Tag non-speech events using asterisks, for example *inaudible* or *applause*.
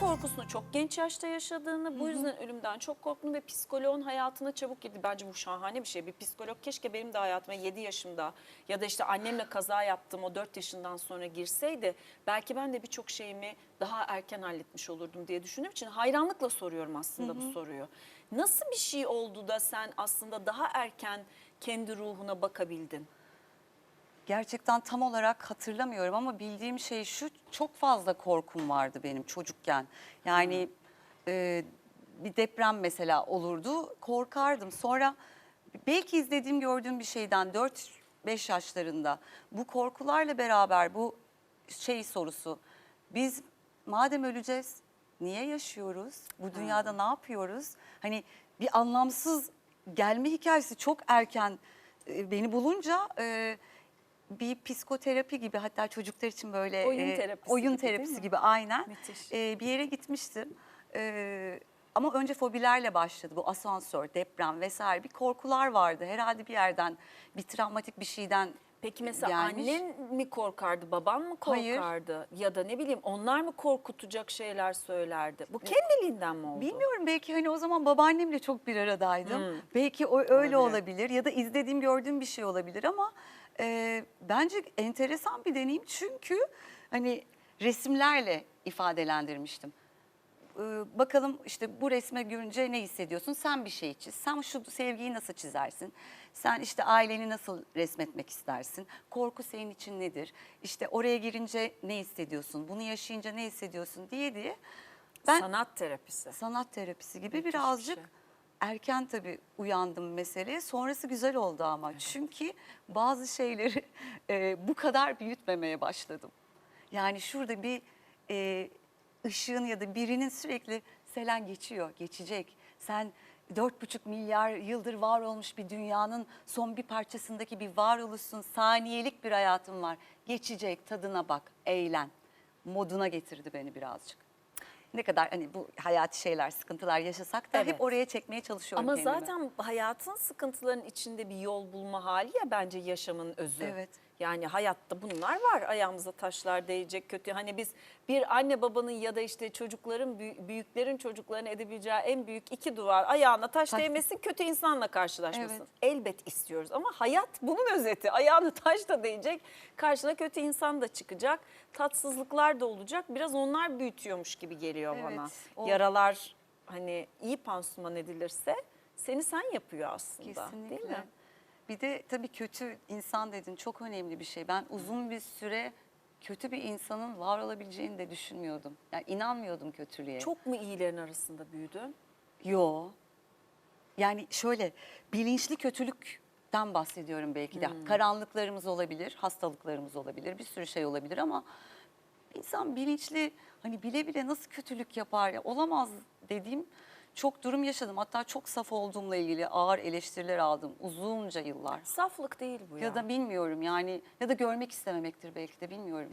korkusunu çok genç yaşta yaşadığını, bu yüzden ölümden çok korktuğunu ve psikoloğun hayatına çabuk girdi. Bence bu şahane bir şey. Bir psikolog keşke benim de hayatıma 7 yaşımda ya da işte annemle kaza yaptım o 4 yaşından sonra girseydi belki ben de birçok şeyimi daha erken halletmiş olurdum diye düşündüğüm için hayranlıkla soruyorum aslında bu soruyu. Nasıl bir şey oldu da sen aslında daha erken kendi ruhuna bakabildin? Gerçekten tam olarak hatırlamıyorum ama bildiğim şey şu çok fazla korkum vardı benim çocukken. Yani e, bir deprem mesela olurdu korkardım. Sonra belki izlediğim gördüğüm bir şeyden 4-5 yaşlarında bu korkularla beraber bu şey sorusu biz madem öleceğiz niye yaşıyoruz? Bu dünyada ne yapıyoruz? Hani bir anlamsız gelme hikayesi çok erken e, beni bulunca e, bir psikoterapi gibi hatta çocuklar için böyle Oyun e, terapisi oyun gibi terapisi gibi aynen Müthiş. E, bir yere gitmiştim. E, ama önce fobilerle başladı bu asansör, deprem vesaire bir korkular vardı. Herhalde bir yerden bir travmatik bir şeyden Peki mesela gelmiş. annen mi korkardı, baban mı Hayır. korkardı? Ya da ne bileyim onlar mı korkutacak şeyler söylerdi? Bu kendiliğinden mi oldu? Bilmiyorum belki hani o zaman babaannemle çok bir aradaydım. Hmm. Belki o öyle Olabilir. olabilir. ya da izlediğim gördüğüm bir şey olabilir ama e, bence enteresan bir deneyim çünkü hani resimlerle ifadelendirmiştim. E, bakalım işte bu resme görünce ne hissediyorsun? Sen bir şey çiz. Sen şu sevgiyi nasıl çizersin? Sen işte aileni nasıl resmetmek istersin? Korku senin için nedir? İşte oraya girince ne hissediyorsun? Bunu yaşayınca ne hissediyorsun diye diye. Ben Sanat terapisi. sanat terapisi gibi Müthiş bir birazcık şey. Erken tabii uyandım meseleye. Sonrası güzel oldu ama. Çünkü bazı şeyleri *laughs* e, bu kadar büyütmemeye başladım. Yani şurada bir e, ışığın ya da birinin sürekli Selen geçiyor, geçecek. Sen dört buçuk milyar yıldır var olmuş bir dünyanın son bir parçasındaki bir varoluşsun. Saniyelik bir hayatın var. Geçecek, tadına bak, eğlen. Moduna getirdi beni birazcık. Ne kadar hani bu hayati şeyler, sıkıntılar yaşasak da Evet. hep oraya çekmeye çalışıyorum Ama kendimi. zaten hayatın sıkıntıların içinde bir yol bulma hali ya bence yaşamın özü. Evet. Yani hayatta bunlar var. Ayağımıza taşlar değecek kötü. Hani biz bir anne babanın ya da işte çocukların büyü- büyüklerin çocuklarına edebileceği en büyük iki duvar ayağına taş Taş- değmesin kötü insanla karşılaşmasın. Evet. Elbet istiyoruz ama hayat bunun özeti. Ayağına taş da değecek. Karşına kötü insan da çıkacak. Tatsızlıklar da olacak. Biraz onlar büyütüyormuş gibi geliyor Evet, bana. o- Yaralar hani iyi pansuman edilirse seni sen yapıyor aslında. Kesinlikle. Değil mi? Bir de tabii kötü insan dedin çok önemli bir şey. Ben uzun bir süre kötü bir insanın var olabileceğini de düşünmüyordum. Yani inanmıyordum kötülüğe. Çok mu iyilerin arasında büyüdün? Yo. Yani şöyle bilinçli kötülükten bahsediyorum belki de. Hmm. Karanlıklarımız olabilir, hastalıklarımız olabilir, bir sürü şey olabilir ama insan bilinçli hani bile bile nasıl kötülük yapar ya olamaz dediğim çok durum yaşadım. Hatta çok saf olduğumla ilgili ağır eleştiriler aldım uzunca yıllar. Saflık değil bu ya. Ya da bilmiyorum yani ya da görmek istememektir belki de bilmiyorum.